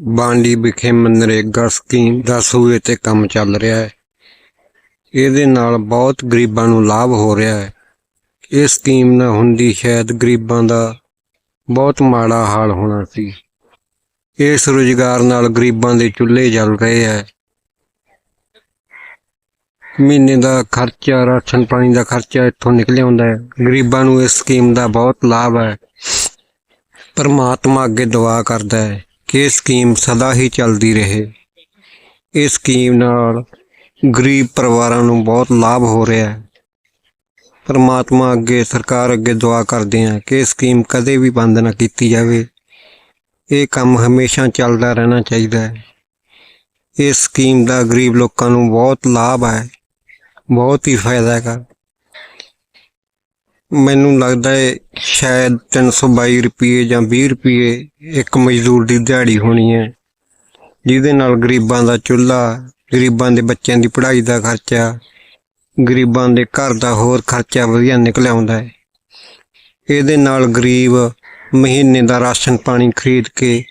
ਬਾਂਡੀ ਵਿਖੇ ਮਨਰੇਗਾ ਸਕੀਮ ਦਾ ਸੂਏ ਤੇ ਕੰਮ ਚੱਲ ਰਿਹਾ ਹੈ। ਇਹਦੇ ਨਾਲ ਬਹੁਤ ਗਰੀਬਾਂ ਨੂੰ ਲਾਭ ਹੋ ਰਿਹਾ ਹੈ। ਇਹ ਸਕੀਮ ਨਾ ਹੁੰਦੀ ਸ਼ਾਇਦ ਗਰੀਬਾਂ ਦਾ ਬਹੁਤ ਮਾੜਾ ਹਾਲ ਹੋਣਾ ਸੀ। ਇਸ ਰੁਜ਼ਗਾਰ ਨਾਲ ਗਰੀਬਾਂ ਦੇ ਚੁੱਲ੍ਹੇ ਜਲ ਰਹੇ ਹੈ। ਮਹੀਨੇ ਦਾ ਖਰਚਾ, ਰਾਸ਼ਨ ਪਾਣੀ ਦਾ ਖਰਚਾ ਇੱਥੋਂ ਨਿਕਲ ਆਉਂਦਾ ਹੈ। ਗਰੀਬਾਂ ਨੂੰ ਇਸ ਸਕੀਮ ਦਾ ਬਹੁਤ ਲਾਭ ਹੈ। ਪਰਮਾਤਮਾ ਅੱਗੇ ਦੁਆ ਕਰਦਾ ਹੈ। ਇਹ ਸਕੀਮ ਸਦਾ ਹੀ ਚੱਲਦੀ ਰਹੇ। ਇਸ ਸਕੀਮ ਨਾਲ ਗਰੀਬ ਪਰਿਵਾਰਾਂ ਨੂੰ ਬਹੁਤ ਲਾਭ ਹੋ ਰਿਹਾ ਹੈ। ਪਰਮਾਤਮਾ ਅੱਗੇ, ਸਰਕਾਰ ਅੱਗੇ ਦੁਆ ਕਰਦੇ ਹਾਂ ਕਿ ਇਹ ਸਕੀਮ ਕਦੇ ਵੀ ਬੰਦ ਨਾ ਕੀਤੀ ਜਾਵੇ। ਇਹ ਕੰਮ ਹਮੇਸ਼ਾ ਚੱਲਦਾ ਰਹਿਣਾ ਚਾਹੀਦਾ ਹੈ। ਇਸ ਸਕੀਮ ਦਾ ਗਰੀਬ ਲੋਕਾਂ ਨੂੰ ਬਹੁਤ ਲਾਭ ਹੈ। ਬਹੁਤ ਹੀ ਫਾਇਦਾ ਹੈਗਾ। ਮੈਨੂੰ ਲੱਗਦਾ ਹੈ ਸ਼ਾਇਦ 322 ਰੁਪਏ ਜਾਂ 20 ਰੁਪਏ ਇੱਕ ਮਜ਼ਦੂਰ ਦੀ ਦਿਹਾੜੀ ਹੋਣੀ ਹੈ ਜਿਹਦੇ ਨਾਲ ਗਰੀਬਾਂ ਦਾ ਚੁੱਲ੍ਹਾ, ਗਰੀਬਾਂ ਦੇ ਬੱਚਿਆਂ ਦੀ ਪੜ੍ਹਾਈ ਦਾ ਖਰਚਾ, ਗਰੀਬਾਂ ਦੇ ਘਰ ਦਾ ਹੋਰ ਖਰਚਾ ਵਧੀਆ ਨਿਕਲ ਆਉਂਦਾ ਹੈ ਇਹਦੇ ਨਾਲ ਗਰੀਬ ਮਹੀਨੇ ਦਾ ਰਾਸ਼ਨ ਪਾਣੀ ਖਰੀਦ ਕੇ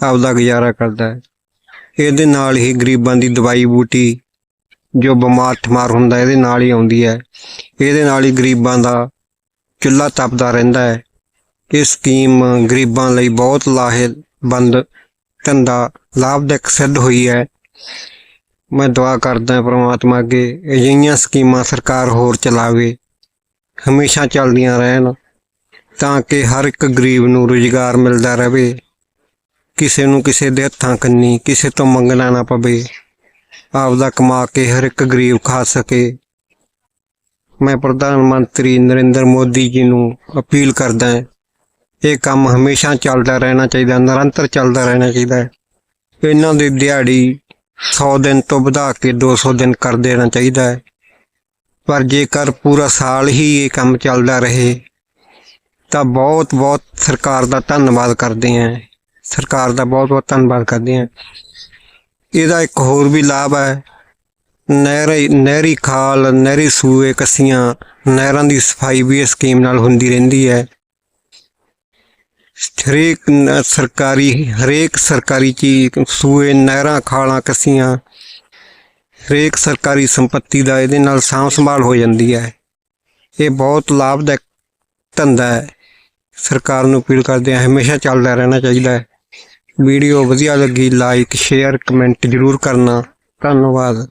ਆਪਦਾ ਗੁਜ਼ਾਰਾ ਕਰਦਾ ਹੈ ਇਹਦੇ ਨਾਲ ਹੀ ਗਰੀਬਾਂ ਦੀ ਦਵਾਈ ਬੂਟੀ ਜੋ ਬਿਮਾਰ ਠਮਾਰ ਹੁੰਦਾ, ਇਹਦੇ ਨਾਲ ਹੀ ਆਉਂਦੀ ਹੈ ਇਹਦੇ ਨਾਲ ਹੀ ਗਰੀਬਾਂ ਦਾ ਚੁੱਲ੍ਹਾ ਤਪਦਾ ਰਹਿੰਦਾ ਹੈ। ਇਹ ਸਕੀਮ ਗਰੀਬਾਂ ਲਈ ਬਹੁਤ ਲਾਹੇਵੰਦ, ਧੰਦਾ, ਲਾਭਦਾਇਕ ਸਿੱਧ ਹੋਈ ਹੈ। ਮੈਂ ਦੁਆ ਕਰਦਾ ਹਾਂ ਪ੍ਰਮਾਤਮਾ ਅੱਗੇ ਅਜਿਹੀਆਂ ਸਕੀਮਾਂ ਸਰਕਾਰ ਹੋਰ ਚਲਾਵੇ। ਹਮੇਸ਼ਾ ਚੱਲਦੀਆਂ ਰਹਿਣ ਤਾਂ ਕਿ ਹਰ ਇੱਕ ਗਰੀਬ ਨੂੰ ਰੁਜ਼ਗਾਰ ਮਿਲਦਾ ਰਹੇ। ਕਿਸੇ ਨੂੰ ਕਿਸੇ ਦੇ ਹੱਥਾਂ ਕੰਨੀ, ਕਿਸੇ ਤੋਂ ਮੰਗਣਾ ਨਾ ਪਵੇ। ਆਪਦਾ ਕਮਾ ਕੇ ਹਰ ਇੱਕ ਗਰੀਬ ਖਾ ਸਕੇ। ਮੈਂ ਪ੍ਰਧਾਨ ਮੰਤਰੀ ਨਰਿੰਦਰ ਮੋਦੀ ਜੀ ਨੂੰ ਅਪੀਲ ਕਰਦਾ ਹਾਂ, ਇਹ ਕੰਮ ਹਮੇਸ਼ਾ ਚੱਲਦਾ ਰਹਿਣਾ ਚਾਹੀਦਾ, ਨਿਰੰਤਰ ਚੱਲਦਾ ਰਹਿਣਾ ਚਾਹੀਦਾ ਹੈ। ਇਹਨਾਂ ਦੀ ਦਿਹਾੜੀ 100 ਦਿਨ ਤੋਂ ਵਧਾ ਕੇ 200 ਦਿਨ ਕਰ ਦੇਣਾ ਚਾਹੀਦਾ ਹੈ। ਪਰ ਜੇਕਰ ਪੂਰਾ ਸਾਲ ਹੀ ਇਹ ਕੰਮ ਚੱਲਦਾ ਰਹੇ, ਤਾਂ ਬਹੁਤ ਬਹੁਤ ਸਰਕਾਰ ਦਾ ਧੰਨਵਾਦ ਕਰਦੇ ਹਾਂ। ਸਰਕਾਰ ਦਾ ਬਹੁਤ ਬਹੁਤ ਧੰਨਵਾਦ ਕਰਦੇ ਹਾਂ। ਇਹਦਾ ਇੱਕ ਹੋਰ ਵੀ ਲਾਭ ਹੈ ਨਹਿਰੀ ਨਹਿਰੀ ਖਾਲ, ਨਹਿਰੀ ਸੂਏ, ਕੱਸੀਆਂ, ਨਹਿਰਾਂ ਦੀ ਸਫ਼ਾਈ ਵੀ ਇਸ ਸਕੀਮ ਨਾਲ ਹੁੰਦੀ ਰਹਿੰਦੀ ਹੈ। ਹਰੇਕ ਸਰਕਾਰੀ ਹਰੇਕ ਸਰਕਾਰੀ ਚੀਜ਼, ਸੂਏ, ਨਹਿਰਾਂ, ਖਾਲਾਂ, ਕੱਸੀਆਂ, ਹਰੇਕ ਸਰਕਾਰੀ ਸੰਪਤੀ ਦਾ ਇਹਦੇ ਨਾਲ ਸਾਂਭ ਸੰਭਾਲ ਹੋ ਜਾਂਦੀ ਹੈ। ਇਹ ਬਹੁਤ ਲਾਭਦਾਇਕ ਧੰਦਾ ਹੈ। ਸਰਕਾਰ ਨੂੰ ਅਪੀਲ ਕਰਦੇ ਹਾਂ, ਹਮੇਸ਼ਾ ਚੱਲਦਾ ਰਹਿਣਾ ਚਾਹੀਦਾ ਹੈ। ਵੀਡੀਓ ਵਧੀਆ ਲੱਗੀ ਲਾਈਕ ਸ਼ੇਅਰ ਕਮੈਂਟ ਜ਼ਰੂਰ ਕਰਨਾ। ਧੰਨਵਾਦ।